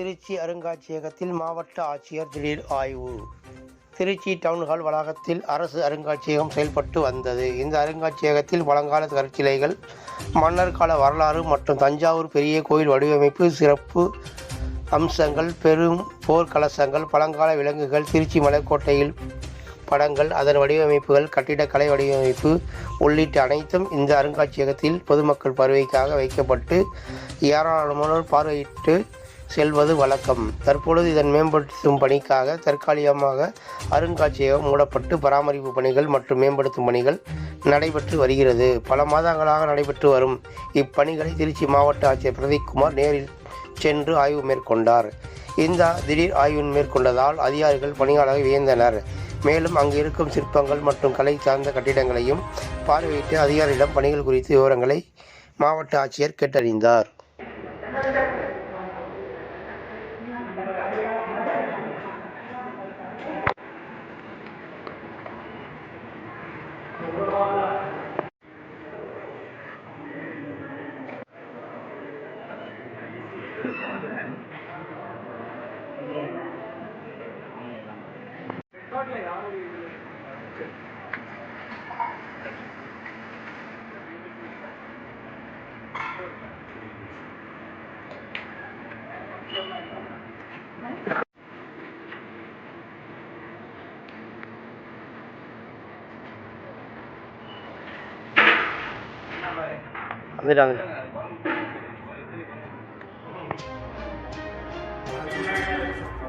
திருச்சி அருங்காட்சியகத்தில் மாவட்ட ஆட்சியர் திடீர் ஆய்வு. திருச்சி டவுன்ஹால் வளாகத்தில் அரசு அருங்காட்சியகம் செயல்பட்டு வந்தது. இந்த அருங்காட்சியகத்தில் பழங்கால கற்சிலைகள் மன்னர் கால வரலாறு மற்றும் தஞ்சாவூர் பெரிய கோயில் வடிவமைப்பு சிறப்பு அம்சங்கள் பெரும் போர்க்கலசங்கள் பழங்கால விலங்குகள் திருச்சி மலைக்கோட்டையில் படங்கள் அதன் வடிவமைப்புகள் கட்டிடக்கலை வடிவமைப்பு உள்ளிட்ட அனைத்தும் இந்த அருங்காட்சியகத்தில் பொதுமக்கள் பார்வைக்காக வைக்கப்பட்டு ஏராளமானோர் பார்வையிட்டு செல்வது வழக்கம். தற்பொழுது இதன் மேம்படுத்தும் பணிக்காக தற்காலிகமாக அருங்காட்சியகம் மூடப்பட்டு பராமரிப்பு பணிகள் மற்றும் மேம்படுத்தும் பணிகள் நடைபெற்று வருகிறது. பல மாதங்களாக நடைபெற்று வரும். இப்பணிகளை திருச்சி மாவட்ட ஆட்சியர் பிரதீப்குமார் நேரில் சென்று ஆய்வு மேற்கொண்டார். இந்த திடீர் ஆய்வு மேற்கொண்டதால் அதிகாரிகள் பணியாளர்கள் வியந்தனர். மேலும் அங்கு இருக்கும் சிற்பங்கள் மற்றும் கலை சார்ந்த கட்டிடங்களையும் பார்வையிட்டு அதிகாரிகளிடம் பணிகள் குறித்து விவரங்களை மாவட்ட ஆட்சியர் கேட்டறிந்தார். 아니라는 Amen.